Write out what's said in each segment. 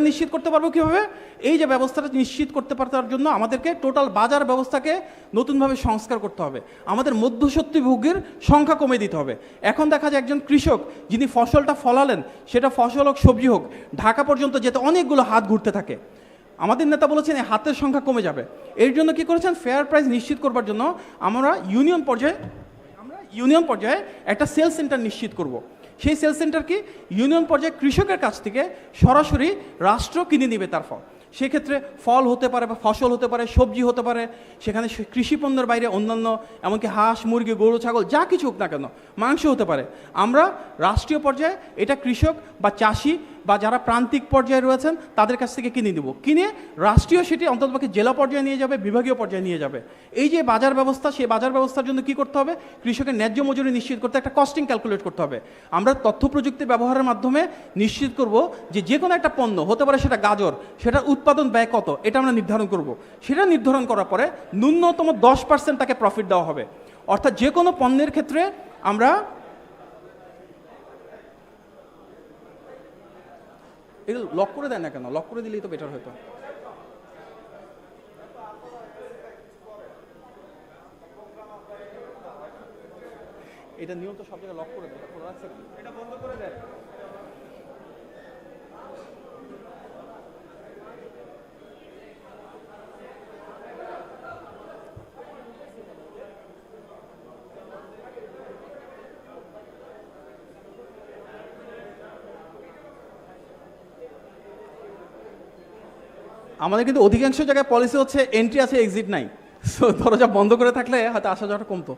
নিশ্চিত করতে পারব কীভাবে? এই যে ব্যবস্থাটা নিশ্চিত করতে পারার জন্য আমাদেরকে টোটাল বাজার ব্যবস্থাকে নতুনভাবে সংস্কার করতে হবে। আমাদের মধ্যসত্যি সংখ্যা কমে দিতে হবে। এখন দেখা যায় একজন কৃষক, যিনি ফসলটা ফলালেন, সেটা ফসল হোক, সবজি হোক, ঢাকা পর্যন্ত যেতে অনেকগুলো হাত ঘুরতে থাকে। আমাদের নেতা বলেছেন এই হাতের সংখ্যা কমে যাবে। এর জন্য কি করেছেন? ফেয়ার প্রাইস নিশ্চিত করবার জন্য আমরা ইউনিয়ন পর্যায়ে, আমরা ইউনিয়ন পর্যায়ে একটা সেল সেন্টার নিশ্চিত করব। সেই সেল সেন্টার কি ইউনিয়ন পর্যায়ে কৃষকের কাছ থেকে সরাসরি রাষ্ট্র কিনে নেবে তার ফল সেক্ষেত্রে ফল হতে পারে বা ফসল হতে পারে, সবজি হতে পারে, সেখানে কৃষিপণ্যের কৃষি পণ্যের বাইরে অন্যান্য, এমনকি হাঁস, মুরগি, গরু, ছাগল, যা কিছু হোক না কেন, মাংস হতে পারে। আমরা রাষ্ট্রীয় পর্যায়ে এটা কৃষক বা চাষি বা যারা প্রান্তিক পর্যায়ে রয়েছেন, তাদের কাছ থেকে কিনে দিব কিনে রাষ্ট্রীয় সেটি অন্ততপক্ষে জেলা পর্যায়ে নিয়ে যাবে, বিভাগীয় পর্যায়ে নিয়ে যাবে। এই যে বাজার ব্যবস্থা, সেই বাজার ব্যবস্থার জন্য কি করতে হবে? কৃষকের ন্যায্য মজুরি নিশ্চিত করতে একটা কস্টিং ক্যালকুলেট করতে হবে। আমরা তথ্য প্রযুক্তি ব্যবহারের মাধ্যমে নিশ্চিত করব যে যে কোনো একটা পণ্য, হতে পারে সেটা গাজর, সেটা উৎপাদন ব্যয় কত, এটা আমরা নির্ধারণ করব। সেটা নির্ধারণ করার পরে ন্যূনতম দশ পার্সেন্ট তাকে প্রফিট দেওয়া হবে। অর্থাৎ যে কোনো পণ্যের ক্ষেত্রে আমরা এগুলো লক করে দেয় না কেন? লক করে দিলেই তো বেটার হতো। এটা নিয়ম তো সব জায়গায় লক করে দেয় এটা বন্ধ করে দেয় আমাদের কিন্তু অধিকাংশ জায়গায় পলিসি হচ্ছে এন্ট্রি আছে এক্সিট নাই। সো দরজা বন্ধ করে থাকলে হয়তো আসা যাওয়াটা কমতো।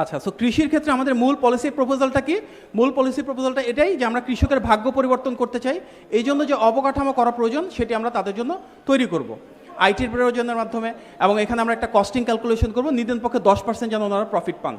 আচ্ছা সো কৃষির ক্ষেত্রে আমাদের মূল পলিসি প্রপোজালটা কি? মূল পলিসি প্রপোজালটা এটাই যে আমরা কৃষকের ভাগ্য পরিবর্তন করতে চাই। এই জন্য যে অবকাঠামো করা প্রয়োজন, সেটি আমরা তাদের জন্য তৈরি করব। আইটির প্রয়োজনের মাধ্যমে এবং এখানে আমরা একটা কস্টিং ক্যালকুলেশন করব। নিদেন পক্ষে দশ পার্সেন্ট যেন ওনারা প্রফিট পান।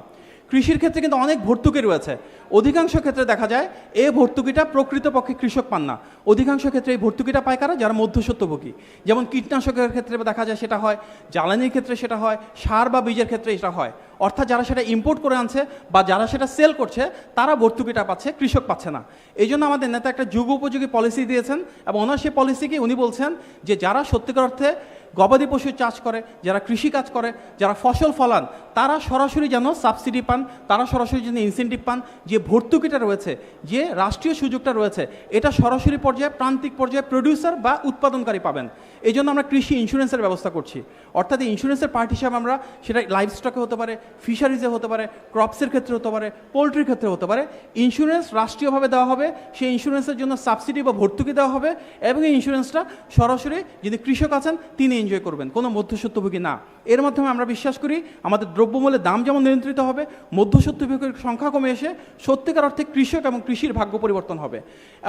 কৃষির ক্ষেত্রে কিন্তু অনেক ভর্তুকি রয়েছে। অধিকাংশ ক্ষেত্রে দেখা যায় এই ভর্তুকিটা প্রকৃতপক্ষে কৃষক পান না। অধিকাংশ ক্ষেত্রে এই ভর্তুকিটা পায় কারা? যারা মধ্যস্বত্বভোগী। যেমন কীটনাশকের ক্ষেত্রে দেখা যায় সেটা হয়, জ্বালানির ক্ষেত্রে সেটা হয়, সার বা বীজের ক্ষেত্রে এটা হয়। অর্থাৎ যারা সেটা ইম্পোর্ট করে আনছে বা যারা সেটা সেল করছে, তারা ভর্তুকিটা পাচ্ছে, কৃষক পাচ্ছে না। এই জন্য আমাদের নেতা একটা যুগ উপযোগী পলিসি দিয়েছেন এবং ওনার সেই পলিসিকে উনি বলছেন যে, যারা সত্যিকার অর্থে গবাদি পশু চাষ করে, যারা কৃষি কাজ করে, যারা ফসল ফলান, তারা সরাসরি যেন সাবসিডি পান, তারা সরাসরি যেন ইনসেন্টিভ পান যে ভর্তুকিটা রয়েছে, যে রাষ্ট্রীয় সুযোগটা রয়েছে, এটা সরাসরি পর্যায়ে, প্রান্তিক পর্যায়ে প্রডিউসার বা উৎপাদনকারী পাবেন। এই জন্য আমরা কৃষি ইন্স্যুরেন্সের ব্যবস্থা করছি। অর্থাৎ এই ইন্স্যুরেন্সের পার্ট হিসাবে আমরা সেটা লাইফ স্টকে হতে পারে ফিশারিজে হতে পারে ক্রপসের ক্ষেত্রে হতে পারে পোলট্রির ক্ষেত্রে হতে পারে ইন্স্যুরেন্স রাষ্ট্রীয়ভাবে দেওয়া হবে, সেই ইন্স্যুরেন্সের জন্য সাবসিডি বা ভর্তুকি দেওয়া হবে, এবং এই ইন্স্যুরেন্সটা সরাসরি যিনি কৃষক আছেন, তিনি এনজয় করবেন, কোনো মধ্যস্বত্বভোগী না। এর মাধ্যমে আমরা বিশ্বাস করি আমাদের দ্রব্যমূল্যের দাম যেমন নিয়ন্ত্রিত হবে, মধ্যস্বত্বভোগীর সংখ্যা কমে এসে সত্যিকার অর্থে কৃষক এবং কৃষির ভাগ্য পরিবর্তন হবে।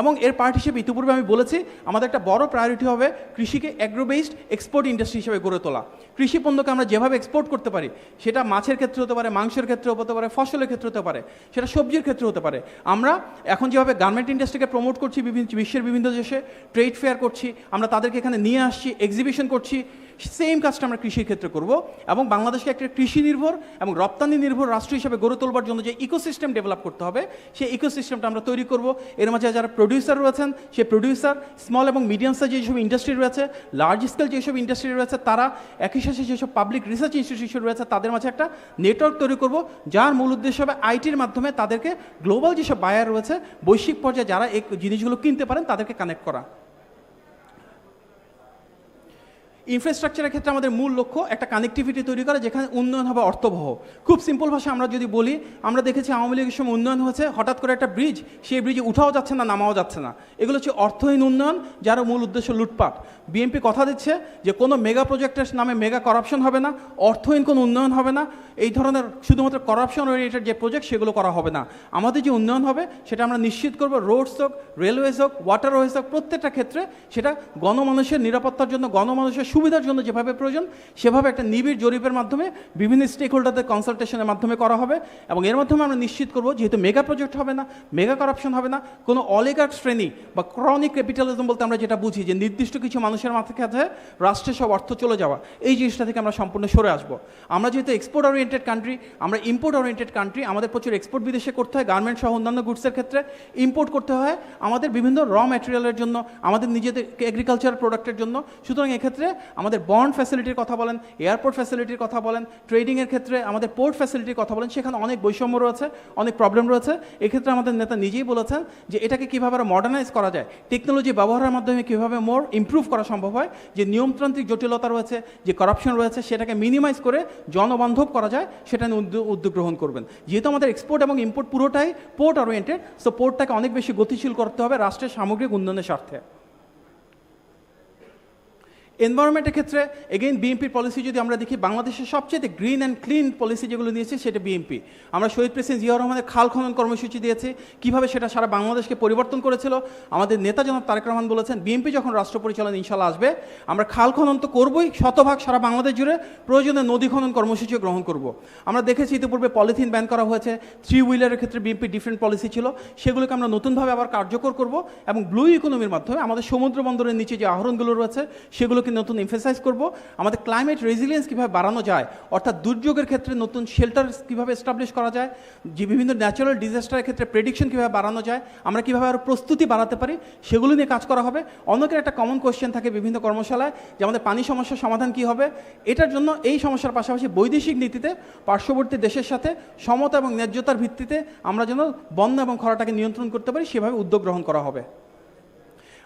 এবং এর পার্ট হিসেবে ইতিপূর্বে আমি বলেছি, আমাদের একটা বড় প্রায়োরিটি হবে কৃষিকে অ্যাগ্রো বেসড এক্সপোর্ট ইন্ডাস্ট্রি হিসেবে গড়ে তোলা। কৃষি পণ্যকে আমরা যেভাবে এক্সপোর্ট করতে পারি, সেটা মাছের ক্ষেত্রে হতে পারে, মাংসের ক্ষেত্রে হতে পারে, ফসলের ক্ষেত্রে হতে পারে, সেটা সবজির ক্ষেত্রে হতে পারে। আমরা এখন যেভাবে গার্মেন্ট ইন্ডাস্ট্রিকে প্রমোট করছি, বিভিন্ন বিশ্বের বিভিন্ন দেশে ট্রেড ফেয়ার করছি, আমরা তাদেরকে এখানে নিয়ে আসছি এক্সিবিশন করছি সেম কাজটা আমরা কৃষির ক্ষেত্রে করব এবং বাংলাদেশকে একটা কৃষি নির্ভর এবং রপ্তানি নির্ভর রাষ্ট্র হিসেবে গড়ে তোলবার জন্য যে ইকোসিস্টেম ডেভেলপ করতে হবে, সেই ইকোসিস্টেমটা আমরা তৈরি করব। এর মাঝে যারা প্রডিউসার রয়েছেন সেই প্রডিউসার স্মল এবং মিডিয়াম সাইজ যেসব ইন্ডাস্ট্রি রয়েছে লার্জ স্কেল যেসব ইন্ডাস্ট্রি রয়েছে, তারা একই সাথে যেসব পাবলিক রিসার্চ ইনস্টিটিউশন রয়েছে, তাদের মাঝে একটা নেটওয়ার্ক তৈরি করব, যার মূল উদ্দেশ্য হবে আইটির মাধ্যমে তাদেরকে গ্লোবাল যেসব বায়ার রয়েছে, বৈশ্বিক পর্যায়ে যারা এই জিনিসগুলো কিনতে পারেন, তাদেরকে কানেক্ট করা। ইনফ্রাস্ট্রাকচারের ক্ষেত্রে আমাদের মূল লক্ষ্য একটা কানেক্টিভিটি তৈরি করা, যেখানে উন্নয়ন হবে অর্থবহ। খুব সিম্পল ভাষা আমরা যদি বলি, আমরা দেখেছি আওয়ামী লীগের সময় উন্নয়ন হয়েছে, হঠাৎ করে একটা ব্রিজ সেই ব্রিজে উঠাও যাচ্ছে না, নামাও যাচ্ছে না। এগুলো হচ্ছে অর্থহীন উন্নয়ন, যার মূল উদ্দেশ্য লুটপাট। বিএনপি কথা দিচ্ছে যে কোনো মেগা প্রজেক্টের নামে মেগা করাপশন হবে না, অর্থহীন কোনো উন্নয়ন হবে না। এই ধরনের শুধুমাত্র করাপশন ওরিয়েন্টেড যে প্রজেক্ট সেগুলো করা হবে না। আমাদের যে উন্নয়ন হবে, সেটা আমরা নিশ্চিত করব রোডস হোক রেলওয়েজ হোক ওয়াটারওয়েজ হোক, প্রত্যেকটা ক্ষেত্রে সেটা গণমানুষের নিরাপত্তার জন্য, গণমানুষের সুবিধার জন্য যেভাবে প্রয়োজন, সেভাবে একটা নিবিড় জরিপের মাধ্যমে বিভিন্ন স্টেক হোল্ডারদের কনসালটেশনের মাধ্যমে করা হবে এবং এর মাধ্যমে আমরা নিশ্চিত করব যেহেতু মেগা প্রজেক্ট হবে না মেগা করাপশন হবে না, কোনো অলিগার্ক শ্রেণি বা ক্রনিক ক্যাপিটালিজম বলতে আমরা যেটা বুঝি যে নির্দিষ্ট কিছু মানুষের মাথার কাছে রাষ্ট্রের সব অর্থ চলে যাওয়া, এই জিনিসটা থেকে আমরা সম্পূর্ণ সরে আসব। আমরা যেহেতু এক্সপোর্ট ওরিয়েন্টেড কান্ট্রি আমরা ইম্পোর্ট ওরিয়েন্টেড কান্ট্রি আমাদের প্রচুর এক্সপোর্ট বিদেশে করতে হয় গার্মেন্ট সহ অন্যান্য গুডসের ক্ষেত্রে ইম্পোর্ট করতে হয়, আমাদের বিভিন্ন র ম্যাটেরিয়ালের জন্য, আমাদের নিজেদের এগ্রিকালচার প্রোডাক্টের জন্য। সুতরাং এক্ষেত্রে আমাদের বন্ড ফ্যাসিলিটির কথা বলেন এয়ারপোর্ট ফ্যাসিলিটির কথা বলেন ট্রেডিংয়ের ক্ষেত্রে আমাদের পোর্ট ফ্যাসিলিটির কথা বলেন, সেখানে অনেক বৈষম্য রয়েছে, অনেক প্রবলেম রয়েছে। এক্ষেত্রে আমাদের নেতা নিজেই বলেছেন যে এটাকে কীভাবে আরও মডার্নাইজ করা যায় টেকনোলজি ব্যবহারের মাধ্যমে কীভাবে মোর ইমপ্রুভ করা সম্ভব হয়, যে নিয়মতান্ত্রিক জটিলতা রয়েছে, যে করাপশন রয়েছে, সেটাকে মিনিমাইজ করে জনবান্ধব করা যায়, সেটা নিয়ে উদ্যোগ গ্রহণ করবেন। যেহেতু আমাদের এক্সপোর্ট এবং ইম্পোর্ট পুরোটাই পোর্ট ওরিয়েন্টেড সো পোর্টটাকে অনেক বেশি গতিশীল করতে হবে রাষ্ট্রের সামগ্রিক উন্নয়নের স্বার্থে। এনভায়রনমেন্টের ক্ষেত্রে এগেইন বিএনপির পলিসি যদি আমরা দেখি বাংলাদেশের সবচেয়ে গ্রিন অ্যান্ড ক্লিন পলিসি যেগুলো নিয়েছে, সেটা বিএনপি আমরা শহীদ প্রেসিডেন্ট জিয়াউর রহমানের খাল খনন কর্মসূচি দিয়েছি। কীভাবে সেটা সারা বাংলাদেশকে পরিবর্তন করেছিল? আমাদের নেতা জনাব তারেক রহমান বলেছেন বিএনপি যখন রাষ্ট্র পরিচালনা ইনশাল্লাহ আসবে, আমরা খাল খনন তো করবই, শতভাগ সারা বাংলাদেশ জুড়ে প্রয়োজনে নদী খনন কর্মসূচিও গ্রহণ করব। আমরা দেখেছি ইতিপূর্বে পলিথিন ব্যান করা হয়েছে। থ্রি হুইলারের ক্ষেত্রে বিএনপি ডিফারেন্ট পলিসি ছিল। সেগুলোকে আমরা নতুনভাবে আবার কার্যকর করব এবং ব্লু ইকোনমির মাধ্যমে আমাদের সমুদ্র বন্দরের নিচে যে আহরণগুলো রয়েছে সেগুলোকে নতুন এমফেসাইজ করব। আমাদের ক্লাইমেট রেজিলিয়েন্স কীভাবে বাড়ানো যায়, অর্থাৎ দুর্যোগের ক্ষেত্রে নতুন শেল্টার কীভাবে এস্টাবলিশ করা যায়, যে বিভিন্ন ন্যাচারাল ডিজাস্টারের ক্ষেত্রে প্রেডিকশন কীভাবে বাড়ানো যায়, আমরা কীভাবে আরও প্রস্তুতি বাড়াতে পারি, সেগুলো নিয়ে কাজ করা হবে। অনেকের একটা কমন কোয়েশ্চেন থাকে বিভিন্ন কর্মশালায়, যে আমাদের পানি সমস্যার সমাধান কী হবে? এটার জন্য এই সমস্যার পাশাপাশি বৈদেশিক নীতিতে পার্শ্ববর্তী দেশের সাথে সমতা এবং ন্যায্যতার ভিত্তিতে আমরা যেন বন্যা এবং খরাটাকে নিয়ন্ত্রণ করতে পারি, সেভাবে উদ্যোগ গ্রহণ করা হবে।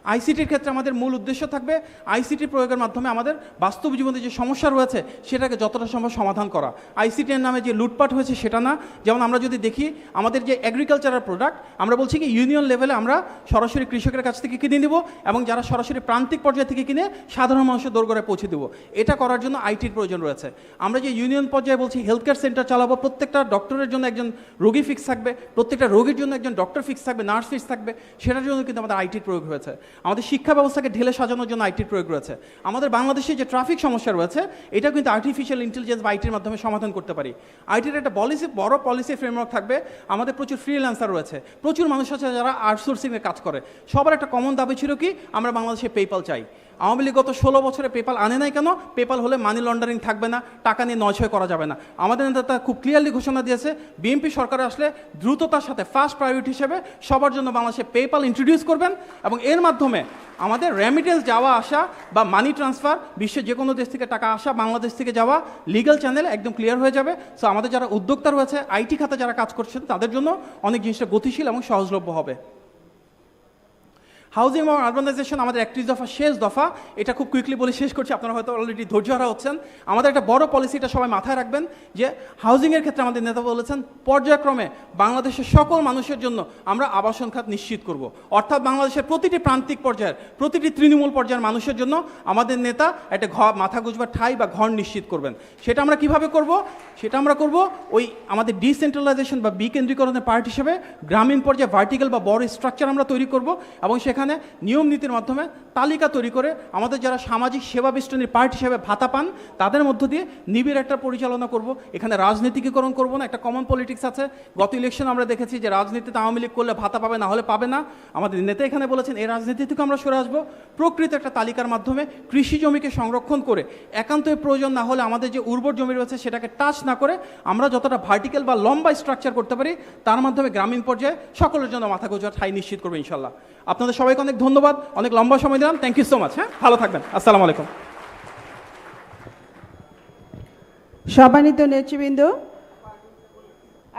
আইসিটির ক্ষেত্রে আমাদের মূল উদ্দেশ্য থাকবে আইসিটি প্রয়োগের মাধ্যমে আমাদের বাস্তব জীবনে যে সমস্যা রয়েছে, সেটাকে যতটা সম্ভব সমাধান করা। আইসিটির নামে যে লুটপাট হয়েছে, সেটা না। যেমন আমরা যদি দেখি, আমাদের যে এগ্রিকালচারাল প্রোডাক্ট আমরা বলছি কি ইউনিয়ন লেভেলে আমরা সরাসরি কৃষকের কাছ থেকে কিনে নিব এবং যারা সরাসরি প্রান্তিক পর্যায় থেকে কিনে সাধারণ মানুষের দোরগোড়ায় পৌঁছে দেবো। এটা করার জন্য আইটির প্রয়োজন রয়েছে। আমরা যে ইউনিয়ন পর্যায়ে বলছি হেলথ কেয়ার সেন্টার চালাবো, প্রত্যেকটা ডক্টরের জন্য একজন রোগী ফিক্স থাকবে, প্রত্যেকটা রোগীর জন্য একজন ডক্টর ফিক্স থাকবে নার্স ফিক্স থাকবে, সেটার জন্য কিন্তু আমাদের আইটির প্রয়োগ হয়েছে। আমাদের শিক্ষা ব্যবস্থাকে ঢেলে সাজানোর জন্য আইটির প্রয়োগ রয়েছে। আমাদের বাংলাদেশে যে ট্রাফিক সমস্যা রয়েছে, এটা কিন্তু আর্টিফিশিয়াল ইন্টেলিজেন্স বা আইটির মাধ্যমে সমাধান করতে পারি। আইটির একটা পলিসি বড় পলিসি ফ্রেমওয়ার্ক থাকবে। আমাদের প্রচুর ফ্রিল্যান্সার রয়েছে। প্রচুর মানুষ আছে যারা আউটসোর্সিংয়ে কাজ করে। সবার একটা কমন দাবি ছিল কি, আমরা বাংলাদেশে পেপাল চাই। আওয়ামী লীগ গত ষোলো বছরে পেপাল আনে নাই কেন? পেপাল হলে মানি লন্ডারিং থাকবে না, টাকা নিয়ে নয়ছয় করা যাবে না। আমাদের নেতা খুব ক্লিয়ারলি ঘোষণা দিয়েছে বিএনপি সরকারে আসলে দ্রুততার সাথে ফার্স্ট প্রায়োরিটি হিসেবে সবার জন্য বাংলাদেশে পেপাল ইন্ট্রোডিউস করবেন এবং এর মাধ্যমে আমাদের রেমিটেন্স যাওয়া, আসা বা মানি ট্রান্সফার বিশ্বের যে কোনো দেশ থেকে টাকা আসা, বাংলাদেশ থেকে যাওয়া লিগ্যাল চ্যানেল একদম ক্লিয়ার হয়ে যাবে। সো আমাদের যারা উদ্যোক্তা রয়েছে আইটি খাতে যারা কাজ করছেন তাদের জন্য অনেক জিনিসটা গতিশীল এবং সহজলভ্য হবে। হাউজিং এবং আরবানাইজেশন আমাদের একত্রিশ দফা, শেষ দফা। এটা খুব কুইকলি বলে শেষ করছি, আপনারা হয়তো অলরেডি ধৈর্য হারা হচ্ছেন। আমাদের একটা বড় পলিসিটা সবাই মাথায় রাখবেন, যে হাউজিংয়ের ক্ষেত্রে আমাদের নেতা বলেছেন, পর্যায়ক্রমে বাংলাদেশের সকল মানুষের জন্য আমরা আবাসন খাত নিশ্চিত করব। অর্থাৎ বাংলাদেশের প্রতিটি প্রান্তিক পর্যায়ের, প্রতিটি তৃণমূল পর্যায়ের মানুষের জন্য আমাদের নেতা একটা ঘর মাথা গুজবার ঠাই বা ঘর নিশ্চিত করবেন। সেটা আমরা কীভাবে করব? সেটা আমরা করব ওই আমাদের ডিসেন্ট্রালাইজেশন বা বিকেন্দ্রীকরণের পার্ট হিসেবে গ্রামীণ পর্যায়ে ভার্টিক্যাল বা বড় স্ট্রাকচার আমরা তৈরি করব এবং সেখানে নিয়ম নীতির মাধ্যমে তালিকা তৈরি করে আমাদের যারা সামাজিক সেবা বেষ্টনীর পার্ট হিসেবে ভাতা পান, তাদের মধ্য দিয়ে নিবিড় একটা পরিচালনা করব। এখানে রাজনীতিকীকরণ করব না, একটা কমন পলিটিক্স আছে। গত ইলেকশন আমরা দেখেছি যে রাজনীতিতে আওয়ামী লীগ করলে ভাতা পাবে, না হলে পাবে না। আমাদের নেতা এখানে বলেছেন, এই রাজনীতি থেকে আমরা সরে আসব। প্রকৃত একটা তালিকার মাধ্যমে কৃষি জমিকে সংরক্ষণ করে, একান্তই প্রয়োজন না হলে আমাদের যে উর্বর জমি রয়েছে সেটাকে টাচ না করে আমরা যতটা ভার্টিক্যাল বা লম্বা স্ট্রাকচার করতে পারি, তার মাধ্যমে গ্রামীণ পর্যায়ে সকলের জন্য মাথা গোজার ঠাই নিশ্চিত করব ইনশাল্লাহ। আপনাদের সবাইকে অনেক ধন্যবাদ, অনেক লম্বা সময় দিলাম। থ্যাংক ইউ সো মাচ হ্যাঁ? ভালো থাকবেন। আসসালামু আলাইকুম। সম্মানিত নেতৃবৃন্দ,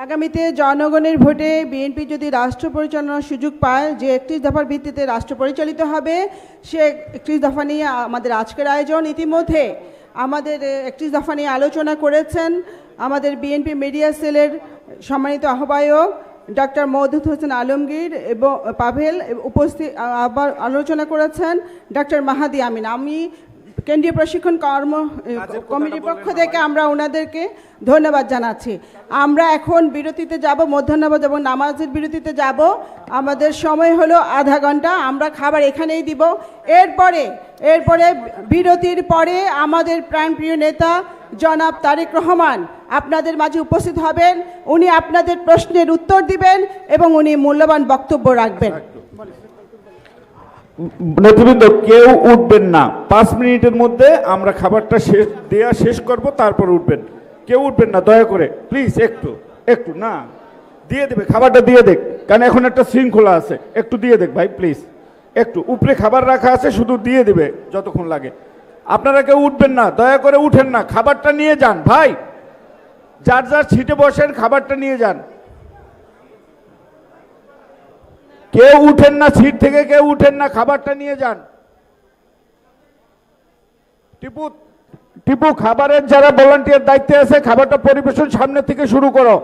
আগামীতে জনগণের ভোটে বিএনপি যদি রাষ্ট্র পরিচালনার সুযোগ পায়, যে একত্রিশ দফার ভিত্তিতে রাষ্ট্র পরিচালিত হবে, সে একত্রিশ দফা নিয়ে আমাদের আজকের আয়োজন। ইতিমধ্যে আমাদের একত্রিশ দফা নিয়ে আলোচনা করেছেন আমাদের বিএনপি মিডিয়া সেলের সম্মানিত আহ্বায়ক ডক্টর মৌদুদ হোসেন আলমগীর এবং পাভেল উপস্থিত আবার আলোচনা করেছেন ডক্টর মাহাদি আমিন। আমি কেন্দ্রীয় প্রশিক্ষণ কর্ম কমিটির পক্ষ থেকে আমরা ওনাদেরকে ধন্যবাদ জানাচ্ছি। আমরা এখন বিরতিতে যাব মধ্যাহ্নভোজ এবং নামাজের বিরতিতে যাব। আমাদের সময় হলো আধা ঘণ্টা আমরা খাবার এখানেই দিব। এরপরে এরপরে বিরতির পরে আমাদের প্রাণপ্রিয় নেতা জনাব তারেক রহমান আপনাদের মাঝে উপস্থিত হবেন, উনি আপনাদের প্রশ্নের উত্তর দিবেন এবং উনি মূল্যবান বক্তব্য রাখবেন। নেতৃবৃন্দ, কেউ উঠবেন না। পাঁচ মিনিটের মধ্যে আমরা খাবারটা শেষ দেওয়া শেষ করব, তারপর উঠবেন। কেউ উঠবেন না, দয়া করে। প্লিজ, একটু একটু, না। দিয়ে দেবে, খাবারটা দিয়ে দেখ। কারণ এখন একটা শৃঙ্খলা আছে। একটু দিয়ে দেখ ভাই, প্লিজ। একটু, উপরে খাবার রাখা আছে, শুধু দিয়ে দেবে, যতক্ষণ লাগে। আপনারা কেউ উঠবেন না, দয়া করে উঠেন না। খাবারটা নিয়ে যান, ভাই। যার যার সিটে বসেন, খাবারটা নিয়ে যান। কেউ উঠেন না সিট থেকে, কেউ উঠেন না, খাবারটা নিয়ে যান। টিপু টিপু, খাবারের যারা ভলান্টিয়ার দায়িত্বে আছে, খাবারটা পরিবেশন সামনে থেকে শুরু করো।